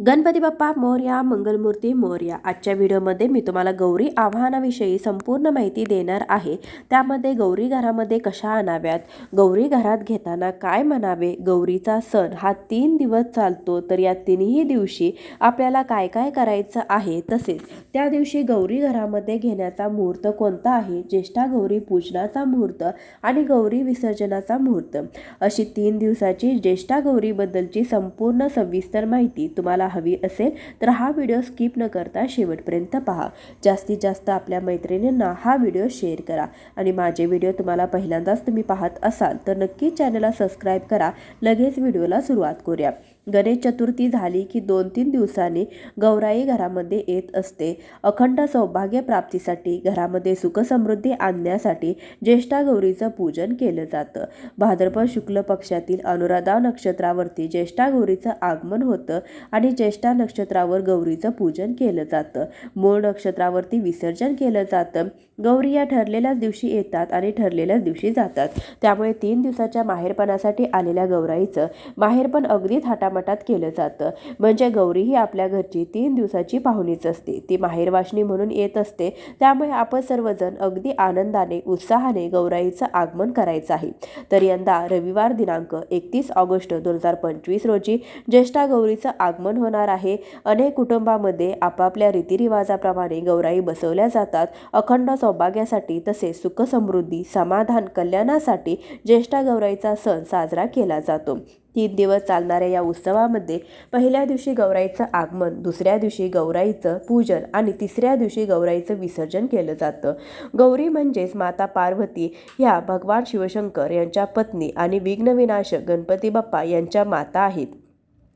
गणपती बाप्पा मोर्या मंगलमूर्ती मोर्या. आजच्या व्हिडिओमध्ये मी तुम्हाला गौरी आव्हानाविषयी संपूर्ण माहिती देणार आहे. त्यामध्ये गौरी घरामध्ये कशा आणाव्यात? गौरी घरात घेताना काय म्हणावे? गौरीचा सण हा तीन दिवस चालतो तर या तिन्ही दिवशी आपल्याला काय काय करायचं आहे तसेच त्या दिवशी गौरी घरामध्ये घेण्याचा मुहूर्त कोणता आहे? ज्येष्ठा गौरी पूजनाचा मुहूर्त आणि गौरी विसर्जनाचा मुहूर्त. अशी तीन दिवसाची ज्येष्ठा गौरीबद्दलची संपूर्ण सविस्तर माहिती तुम्हाला हवी असेल तर हा व्हिडिओ स्किप न करता शेवटपर्यंत पहा. जास्तीत जास्त आपल्या मैत्रिणींना हा व्हिडिओ शेअर करा. आणि माझे व्हिडिओ तुम्हाला पहिल्यांदाच तुम्ही पाहत असाल तर नक्की चॅनलला सबस्क्राईब करा. लगेच व्हिडिओला सुरुवात करूया. गणेश चतुर्थी झाली की दोन तीन दिवसांनी गौराई घरामध्ये येत असते. अखंड सौभाग्य प्राप्तीसाठी घरामध्ये सुखसमृद्धी आणण्यासाठी ज्येष्ठा गौरीचं पूजन केलं जातं. भाद्रपद शुक्ल पक्षातील अनुराधा नक्षत्रावरती ज्येष्ठा गौरीचं आगमन होतं आणि ज्येष्ठा नक्षत्रावर गौरीचं पूजन केलं जातं. मूळ नक्षत्रावरती विसर्जन केलं जातं. गौरी या ठरलेल्याच दिवशी येतात आणि ठरलेल्याच दिवशी जातात. त्यामुळे तीन दिवसाच्या माहेरपणासाठी आलेल्या गौराईचं माहेरपण अगदी थाटामा थाटामाटात केलं जातं. म्हणजे गौरी ही आपल्या घरची तीन दिवसाची पाहुणीच असते. ती माहेरवाशिनी म्हणून येत असते. त्यामुळे आपण सर्वजण अगदी आनंदाने उत्साहाने गौराईचं आगमन करायचं आहे. तर यंदा रविवार दिनांक एकतीस ऑगस्ट दोन हजार पंचवीस रोजी ज्येष्ठा गौरीचं आगमन होणार आहे. अनेक कुटुंबामध्ये आपापल्या रीतिरिवाजाप्रमाणे गौराई बसवल्या जातात. अखंड सौभाग्यासाठी तसेच सुखसमृद्धी समाधान कल्याणासाठी ज्येष्ठा गौराईचा सण साजरा केला जातो. तीन दिवस चालणाऱ्या या उत्सवामध्ये पहिल्या दिवशी गौराईचं आगमन दुसऱ्या दिवशी गौराईचं पूजन आणि तिसऱ्या दिवशी गौराईचं विसर्जन केलं जातं. गौरी म्हणजेच माता पार्वती ह्या भगवान शिवशंकर यांच्या पत्नी आणि विघ्नविनाशक गणपती बाप्पा यांच्या माता आहेत.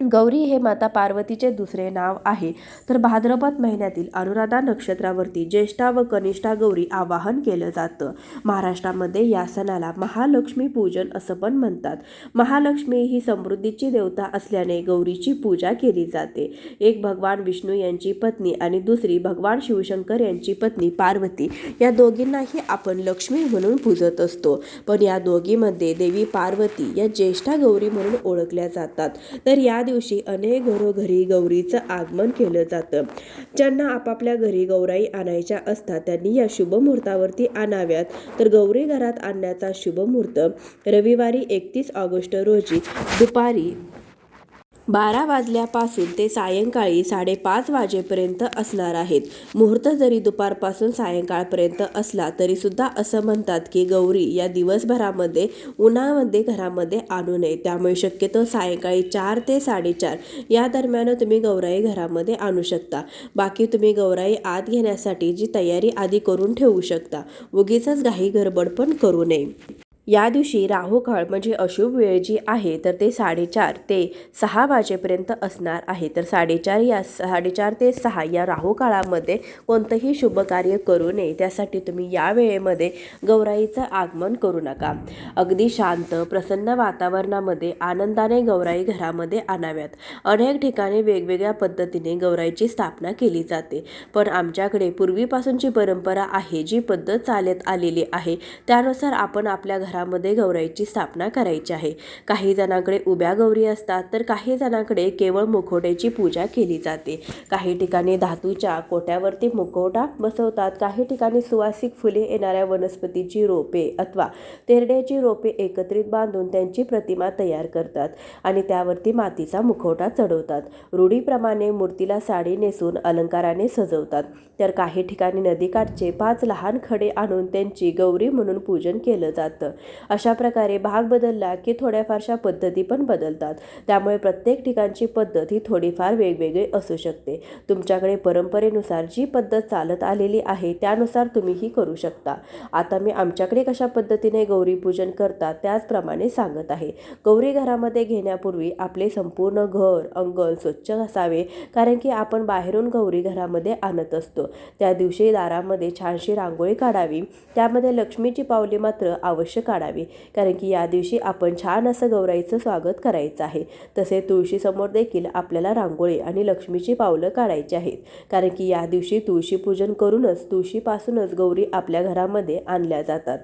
गौरी हे माता पार्वतीचे दुसरे नाव आहे. तर भाद्रपद महिन्यातील अनुराधा नक्षत्रावरती ज्येष्ठा व कनिष्ठा गौरी आवाहन केलं जातं. महाराष्ट्रामध्ये या सणाला महालक्ष्मी पूजन असं पण म्हणतात. महालक्ष्मी ही समृद्धीची देवता असल्याने गौरीची पूजा केली जाते. एक भगवान विष्णू यांची पत्नी आणि दुसरी भगवान शिवशंकर यांची पत्नी पार्वती. या दोघींनाही आपण लक्ष्मी म्हणून पूजत असतो. पण या दोघीमध्ये देवी पार्वती या ज्येष्ठा गौरी म्हणून ओळखल्या जातात. तर या दिवशी अनेक घरोघरी गौरीचं आगमन केलं जातं. ज्यांना आपापल्या घरी गौराई आणायच्या असतात त्यांनी या शुभ मुहूर्तावरती आणाव्यात. तर गौरी घरात आणण्याचा शुभ मुहूर्त रविवारी एकतीस ऑगस्ट रोजी दुपारी बारा वाजल्यापासून ते सायंकाळी साडेपाच वाजेपर्यंत असणार आहेत. मुहूर्त जरी दुपारपासून सायंकाळपर्यंत असला तरीसुद्धा असं म्हणतात की गौरी या दिवसभरामध्ये उन्हामध्ये घरामध्ये आणू नये. त्यामुळे शक्यतो सायंकाळी चार ते साडेचार या दरम्यान तुम्ही गौराई घरामध्ये आणू शकता. बाकी तुम्ही गौराई आत घेण्यासाठी जी तयारी आधी करून ठेवू शकता. उगीच घाई गडबड पण करू नये. या दिवशी राहुकाळ म्हणजे अशुभ वेळ जी आहे तर ते साडेचार ते सहा वाजेपर्यंत असणार आहे. तर साडेचार या साडेचार ते सहा या राहुकाळामध्ये कोणतंही शुभ कार्य करू नये. त्यासाठी तुम्ही या वेळेमध्ये गौराईचं आगमन करू नका. अगदी शांत प्रसन्न वातावरणामध्ये आनंदाने गौराई घरामध्ये आणाव्यात. अनेक ठिकाणी वेगवेगळ्या पद्धतीने गौराईची स्थापना केली जाते. पण आमच्याकडे पूर्वीपासूनची परंपरा आहे जी पद्धत चालत आलेली आहे. त्यानुसार आपण आपल्या घरामध्ये गौराईची स्थापना करायची आहे. काही जणांकडे उभ्या गौरी असतात तर काही जणांकडे केवळ मुखवट्याची पूजा केली जाते. काही ठिकाणी धातूच्या कोट्यावरती मुखवटा बसवतात काही ठिकाणी सुवासिक फुले येणाऱ्या वनस्पतीची रोपे अथवा तेरड्याची रोपे एकत्रित बांधून त्यांची प्रतिमा तयार करतात आणि त्यावरती मातीचा मुखवटा चढवतात. रूढीप्रमाणे मूर्तीला साडी नेसून अलंकाराने सजवतात. तर काही ठिकाणी नदीकाठचे पाच लहान खडे आणून त्यांची गौरी म्हणून पूजन केलं जातं. अशा प्रकारे भाग बदलला की थोड्याफारशा पद्धती पण बदलतात. त्यामुळे प्रत्येक ठिकाणची पद्धत ही थोडीफार वेगवेगळी असू शकते. तुमच्याकडे परंपरेनुसार जी पद्धत चालत आलेली आहे त्यानुसार तुम्ही ही करू शकता. आता मी आमच्याकडे कशा पद्धतीने गौरीपूजन करतात त्याचप्रमाणे सांगत आहे. गौरी घरामध्ये घेण्यापूर्वी आपले संपूर्ण घर अंगण स्वच्छ असावे कारण की आपण बाहेरून गौरी घरामध्ये आणत असतो. त्या दिवशी दारामध्ये छानशी रांगोळी काढावी. त्यामध्ये लक्ष्मीची पावली मात्र आवश्यक काढावी. कारण की या दिवशी आपण छान असं गौराईचं स्वागत करायचं आहे. तसे तुळशीसमोर देखील आपल्याला रांगोळी आणि लक्ष्मीची पावलं काढायची आहेत. कारण की या दिवशी तुळशी पूजन करूनच तुळशीपासूनच गौरी आपल्या घरामध्ये आणल्या जातात.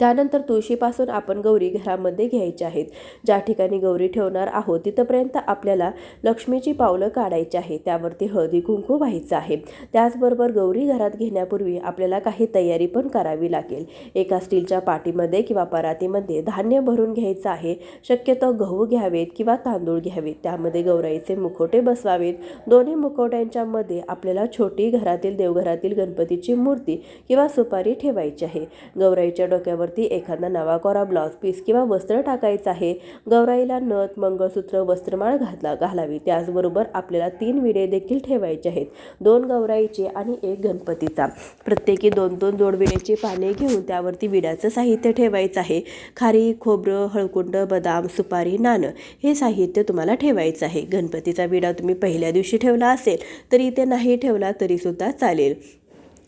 त्यानंतर तुळशीपासून आपण गौरी घरामध्ये घ्यायच्या आहेत. ज्या ठिकाणी गौरी ठेवणार आहोत तिथंपर्यंत आपल्याला लक्ष्मीची पावलं काढायची आहे त्यावरती हळदी कुंकू व्हायचं आहे. त्याचबरोबर गौरी घरात घेण्यापूर्वी आपल्याला काही तयारी पण करावी लागेल. एका स्टीलच्या पाटीमध्ये किंवा परातीमध्ये धान्य भरून घ्यायचं आहे. शक्यतो गहू घ्यावेत किंवा तांदूळ घ्यावेत. त्यामध्ये गौराईचे मुखोटे बसवावेत. दोन्ही मुखवट्यांच्या मध्ये आपल्याला छोटी घरातील देवघरातील गणपतीची मूर्ती किंवा सुपारी ठेवायची आहे. गौराईच्या डोक्यावरती एखादा नवा कोरा ब्लाऊज पीस किंवा वस्त्र टाकायचं आहे गौराईला नथ मंगळसूत्र वस्त्रमाळ घातला घालावी. त्याचबरोबर आपल्याला तीन विडे देखील ठेवायचे आहेत. दोन गौराईचे आणि एक गणपतीचा. प्रत्येकी दोन दोन जोडविड्याची पाने घेऊन त्यावरती विड्याचं साहित्य ठेवायचं आहे. खारी खोबरं हळकुंड बदाम सुपारी नाणं हे साहित्य तुम्हाला ठेवायचं आहे. गणपतीचा विडा तुम्ही पहिल्या दिवशी ठेवला असेल तरी इथे नाही ठेवला तरीसुद्धा चालेल.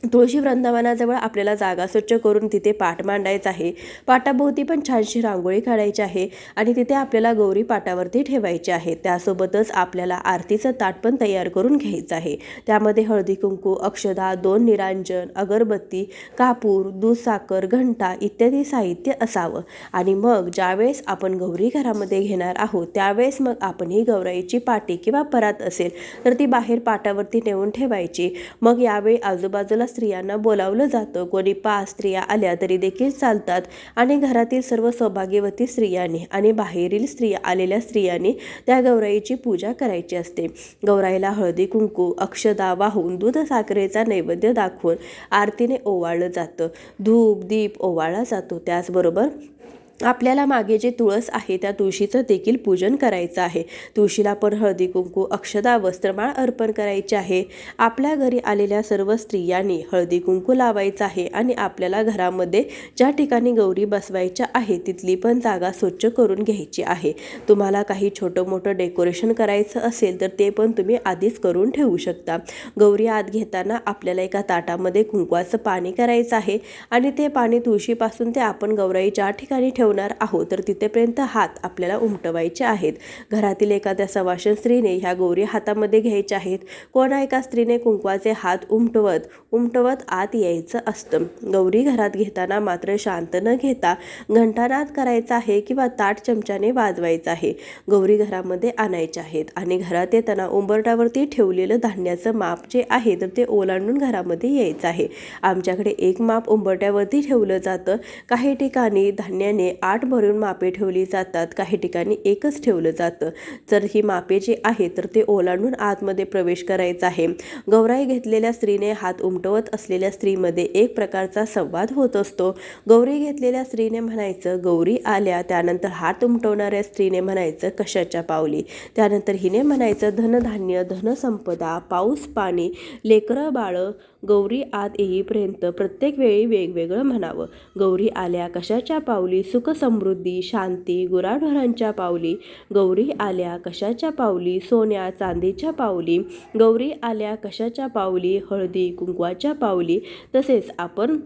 तुळशी वृंदावनाजवळ आपल्याला जागा स्वच्छ करून तिथे पाट मांडायचा आहे. पाटाभोवती पण छानशी रांगोळी काढायची आहे आणि तिथे आपल्याला गौरी पाटावरती ठेवायची आहे. त्यासोबतच आपल्याला आरतीचं ताट पण तयार करून घ्यायचं आहे. त्यामध्ये हळदी कुंकू अक्षदा दोन निरांजन अगरबत्ती कापूर दूध साखर घंटा इत्यादी साहित्य असावं. आणि मग ज्यावेळेस आपण गौरी घरामध्ये घेणार आहोत त्यावेळेस मग आपण ही गौराईची पाटी किंवा परात असेल तर ती बाहेर पाटावरती नेऊन ठेवायची. मग यावेळी आजूबाजूला स्त्रियांना बोलावलं जातं. कोणी पाच स्त्रिया आल्या तरी देखील चालतात. आणि घरातील सर्व सौभाग्यवती स्त्रियांनी आणि बाहेरील स्त्रिया आलेल्या स्त्रियांनी त्या गौराईची पूजा करायची असते. गौराईला हळदी कुंकू अक्षदा वाहून दूध साखरेचा नैवेद्य दाखवून आरतीने ओवाळलं जातं. धूप दीप ओवाळला जातो. त्याचबरोबर आपल्याला मागे जे तुळस आहे त्या तुळशीचं देखील पूजन करायचं आहे. तुळशीला पण हळदी कुंकू अक्षदा वस्त्रमाळ अर्पण करायचे आहे. आपल्या घरी आलेल्या सर्व स्त्रियांनी हळदी कुंकू लावायचं आहे आणि आपल्याला घरामध्ये ज्या ठिकाणी गौरी बसवायच्या आहे तिथली पण जागा स्वच्छ करून घ्यायची आहे. तुम्हाला काही छोटं मोठं डेकोरेशन करायचं असेल तर ते पण तुम्ही आधीच करून ठेवू शकता. गौरी आत घेताना आपल्याला एका ताटामध्ये कुंकवाचं पाणी करायचं आहे आणि ते पाणी तुळशीपासून ते आपण गौराई ज्या ठिकाणी ठेव ठेवणार आहोत तर तिथेपर्यंत हात आपल्याला उमटवायचे आहेत. घरातील एखाद्या सवाशन स्त्रीने ह्या गौरी हातामध्ये घ्यायच्या आहेत. कोणा एका स्त्रीने कुंकवाचे हात उमटवत? उमटवत आत यायचं असतं. गौरी घरात घेताना मात्र शांत न घेता घंटानाद करायचा आहे किंवा ताट चमच्याने वाजवायचं आहे. गौरी घरामध्ये आणायच्या आहेत आणि घरात येताना उंबरटावरती ठेवलेलं धान्याचं माप जे आहे तर ते ओलांडून घरामध्ये यायचं आहे. आमच्याकडे एक माप उंबरट्यावरती ठेवलं जातं. काही ठिकाणी धान्याने आठ भरून मापे ठेवली जातात. काही ठिकाणी एकच ठेवलं जातं. तर ही मापे जी आहे तर ते ओलांडून आतमध्ये प्रवेश करायचा आहे. गौराई घेतलेल्या स्त्रीने हात उमटवत असलेल्या स्त्रीमध्ये एक प्रकारचा संवाद होत असतो. गौरी घेतलेल्या स्त्रीने म्हणायचं गौरी आल्या. त्यानंतर हात उमटवणाऱ्या स्त्रीने म्हणायचं कशाच्या पावली? त्यानंतर हिने म्हणायचं धनधान्य धनसंपदा पाऊस पाणी लेकरं बाळं गौरी आत येईपर्यंत प्रत्येक वेळी वेगवेगळं म्हणावं. गौरी आल्या कशाच्या पावली? सुख समृद्धी शांती गुराढोरांच्या पावली. गौरी आल्या कशाच्या पावली? सोन्या चांदीच्या पावली. गौरी आल्या कशाच्या पावली? हळदी कुंकवाच्या पावली. तसेच आपण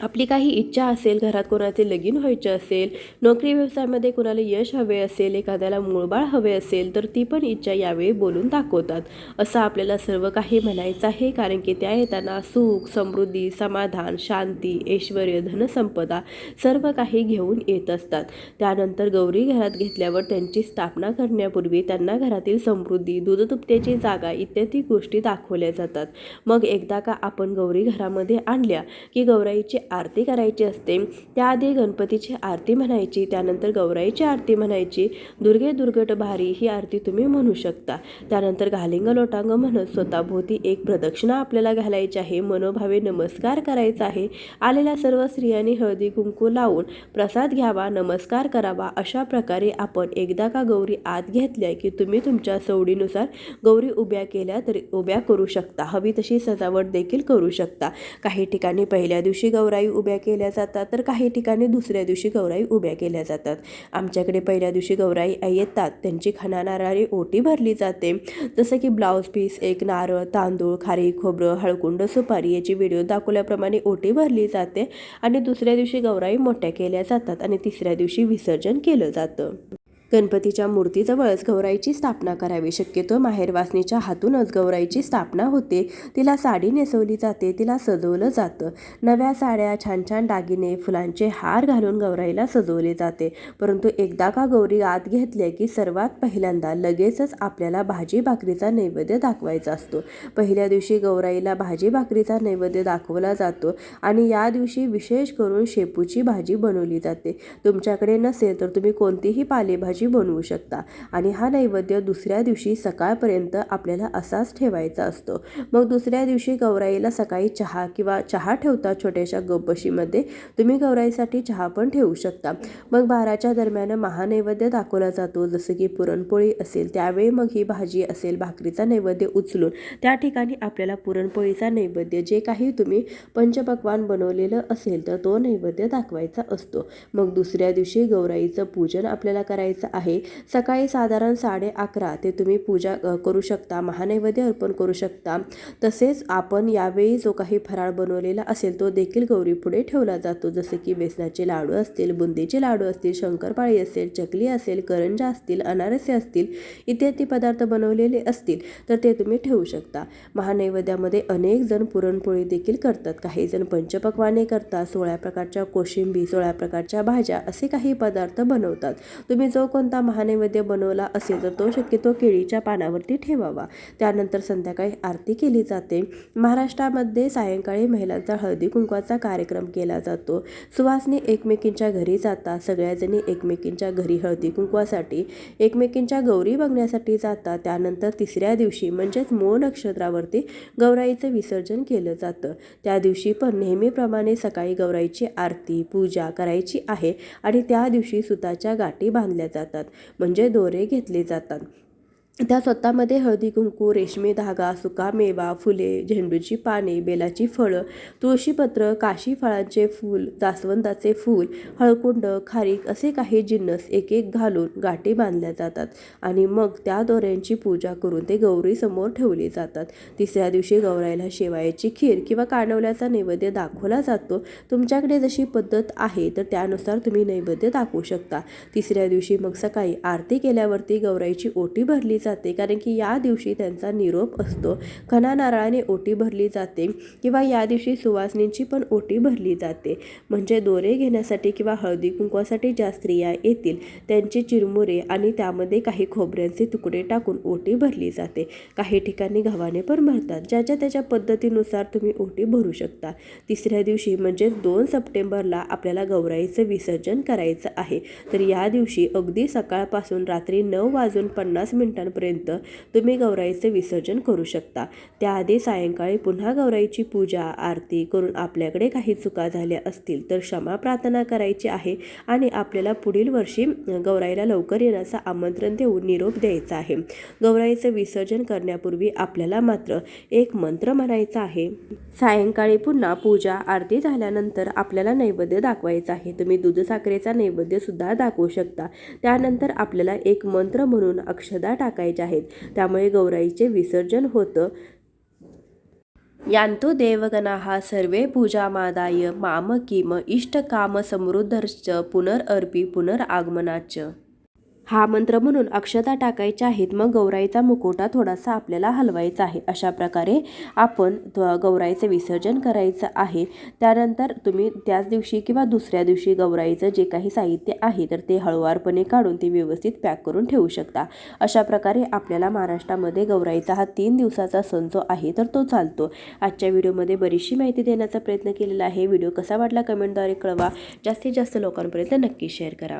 आपली काही इच्छा असेल घरात कोणाचे लगीन व्हायचे असेल नोकरी व्यवसायामध्ये कोणाला यश हवे असेल एखाद्याला मूळबाळ हवे असेल तर ती पण इच्छा यावेळी बोलून दाखवतात. असं आपल्याला सर्व काही म्हणायचं आहे कारण की त्या येताना सुख समृद्धी समाधान शांती ऐश्वर धनसंपदा सर्व काही घेऊन येत असतात. त्यानंतर गौरी घरात घेतल्यावर त्यांची स्थापना करण्यापूर्वी त्यांना घरातील समृद्धी दूधतुपत्याची जागा इत्यादी गोष्टी दाखवल्या जातात. मग एकदा का आपण गौरी घरामध्ये आणल्या की गौराईची आरती करायची असते. त्याआधी गणपतीची आरती म्हणायची त्यानंतर गौराईची आरती म्हणायची. दुर्गे दुर्गट भारी ही आरती तुम्ही म्हणू शकता. त्यानंतर घालिंग लोटांग म्हणत स्वतःभोवती एक प्रदक्षिणा आपल्याला घालायची आहे. मनोभावे नमस्कार करायचा आहे. आलेल्या सर्व स्त्रियांनी हळदी कुंकू लावून प्रसाद घ्यावा नमस्कार करावा. अशा प्रकारे आपण एकदा का गौरी आत घेतल्या की तुम्ही तुमच्या सवडीनुसार गौरी उभ्या केल्या तरी उभ्या करू शकता. हवी तशी सजावट देखील करू शकता. काही ठिकाणी पहिल्या दिवशी गौराई उभ्या केल्या जातात. तर काही ठिकाणी दुसऱ्या दिवशी गौराई उभ्या केल्या जातात. आमच्याकडे पहिल्या दिवशी गौराई येतात. त्यांची खणा नारळी ओटी भरली जाते. जसं की ब्लाऊज पीस एक नारळ तांदूळ खारी खोबरं हळकुंड सुपारी याची व्हिडिओ दाखवल्याप्रमाणे ओटी भरली जाते आणि दुसऱ्या दिवशी गौराई मोठ्या केल्या जातात आणि तिसऱ्या दिवशी विसर्जन केलं जातं. गणपतीच्या मूर्तीजवळच गौराईची स्थापना करावी. शक्यतो माहेरवासनीच्या हातूनच गौराईची स्थापना होते. तिला साडी नेसवली जाते. तिला सजवलं जातं. नव्या साड्या छान छान दागिने फुलांचे हार घालून गौराईला सजवले जाते. परंतु एकदा का गौरी आत घेतल्या की सर्वात पहिल्यांदा लगेचच आपल्याला भाजी भाकरीचा नैवेद्य दाखवायचा असतो. पहिल्या दिवशी गौराईला भाजी भाकरीचा नैवेद्य दाखवला जातो आणि या दिवशी विशेष करून शेपूची भाजी बनवली जाते. तुमच्याकडे नसेल तर तुम्ही कोणतीही पालेभाजी भाजी बनवू शकता. आणि हा नैवेद्य दुसऱ्या दिवशी सकाळपर्यंत आपल्याला असाच ठेवायचा असतो. मग दुसऱ्या दिवशी गौराईला सकाळी चहा किंवा चहा ठेवता छोट्याशा गप्पशीमध्ये तुम्ही गौराईसाठी चहा पण ठेवू शकता. मग बाराच्या दरम्यान महानैवेद्य दाखवला जातो. जसं की पुरणपोळी असेल त्यावेळी मग ही भाजी असेल भाकरीचा नैवेद्य उचलून. त्या ठिकाणी आपल्याला पुरणपोळीचा नैवेद्य जे काही तुम्ही पंचपक्वान बनवलेलं असेल तर तो नैवेद्य दाखवायचा असतो. मग दुसऱ्या दिवशी गौराईचं पूजन आपल्याला करायचं आहे. सकाळी साधारण साडे अकरा ते तुम्ही पूजा करू शकता महानैवेद्य अर्पण करू शकता. तसेच आपण यावेळी जो काही फराळ बनवलेला असेल तो देखील गौरी पुढे ठेवला जातो. जसे की बेसनाचे लाडू असतील बुंदीचे लाडू असतील शंकरपाळी असेल चकली असेल करंजा असतील अनारसे असतील इत्यादी पदार्थ बनवलेले असतील तर ते तुम्ही ठेवू शकता. महानैवेद्यामध्ये अनेक जण पुरणपोळी देखील करतात. काही जण पंचपक्वाने करतात. सोळा प्रकारच्या कोशिंबी सोळा प्रकारच्या भाज्या असे काही पदार्थ बनवतात. तुम्ही जो कोणता महानैवेद्य बनवला असेल तर तो शक्यतो केळीच्या पानावरती ठेवावा. त्यानंतर संध्याकाळी आरती केली जाते. महाराष्ट्रामध्ये सायंकाळी महिलांचा हळदी कुंकवाचा कार्यक्रम केला जातो. सुवासनी एकमेकींच्या घरी जातात. सगळ्याजणी एकमेकींच्या घरी हळदी कुंकवासाठी एकमेकींच्या गौरी बघण्यासाठी जातात. त्यानंतर तिसऱ्या दिवशी म्हणजेच मूळ नक्षत्रावरती गौराईचं विसर्जन केलं जातं. त्या दिवशी पण नेहमीप्रमाणे सकाळी गौराईची आरती पूजा करायची आहे आणि त्या दिवशी सुताच्या गाठी बांधल्या जातात. जातात. म्हणजे दोरे घेतले जातात. त्या स्वतःमध्ये हळदी कुंकू रेशमी धागा सुका मेवा फुले झेंडूची पाने बेलाची फळं तुळशीपत्र काशी फळांचे फूल जास्वंदाचे फूल हळकुंड खारीक असे काही जिन्नस एक एक घालून गाठी बांधल्या जातात आणि मग त्या दोऱ्यांची पूजा करून ते गौरीसमोर ठेवले जातात. तिसऱ्या दिवशी गौराईला शेवायाची खीर किंवा कानवल्याचा नैवेद्य दाखवला जातो. तुमच्याकडे जशी पद्धत आहे तर त्यानुसार तुम्ही नैवेद्य दाखवू शकता. तिसऱ्या दिवशी मग सकाळी आरती केल्यावरती गौराईची ओटी भरली जाते. जाते. कारण की या दिवशी त्यांचा निरोप असतो. घना नारळाने ओटी भरली जाते किंवा या दिवशी सुवासनींची पण ओटी भरली जाते. म्हणजे दोरे घेण्यासाठी किंवा हळदी कुंकवासाठी ज्या स्त्रिया येतील त्यांचे चिरमुरे आणि त्यामध्ये काही खोबऱ्यांचे तुकडे टाकून ओटी भरली जाते. काही ठिकाणी गव्हाने पण भरतात. ज्याच्या त्याच्या पद्धतीनुसार तुम्ही ओटी भरू शकता. तिसऱ्या दिवशी म्हणजे दोन सप्टेंबरला आपल्याला गौराईचं विसर्जन करायचं आहे. तर या दिवशी अगदी सकाळपासून रात्री नऊ वाजून पन्नास मिनिटांपर्यंत पर्यंत तुम्ही गौराईचे विसर्जन करू शकता. त्याआधी सायंकाळी पुन्हा गौराईची पूजा आरती करून आपल्याकडे काही चुका झाल्या असतील तर क्षमा प्रार्थना करायची आहे आणि आपल्याला पुढील वर्षी गौराईला लवकर येण्याचं आमंत्रण देऊन निरोप द्यायचा आहे. गौराईचं विसर्जन करण्यापूर्वी आपल्याला मात्र एक मंत्र म्हणायचा आहे. सायंकाळी पुन्हा पूजा आरती झाल्यानंतर आपल्याला नैवेद्य दाखवायचा आहे. तुम्ही दूध साखरेचा नैवेद्य सुद्धा दाखवू शकता. त्यानंतर आपल्याला एक मंत्र म्हणून अक्षदा टाकायचे आहेत. त्यामुळे गौराईचे विसर्जन होतं. यांतो देवगणा सर्वे पूजामादाय माम किम इष्टकाम समृद्धश्च पुनरअर्पी पुनरागमनाच हा मंत्र म्हणून अक्षता टाकायच्या आहेत मग गौराईचा मुकोटा थोडासा आपल्याला हलवायचा आहे. अशा प्रकारे आपण गौराईचं विसर्जन करायचं आहे. त्यानंतर तुम्ही त्याच दिवशी किंवा दुसऱ्या दिवशी गौराईचं जे काही साहित्य आहे तर ते हळुवारपणे काढून ते व्यवस्थित पॅक करून ठेवू शकता. अशा प्रकारे आपल्याला महाराष्ट्रामध्ये गौराईचा हा तीन दिवसाचा सण जो आहे तर तो चालतो. आजच्या व्हिडिओमध्ये बरीचशी माहिती देण्याचा प्रयत्न केलेला आहे. व्हिडिओ कसा वाटला कमेंटद्वारे कळवा. जास्तीत जास्त लोकांपर्यंत नक्की शेअर करा.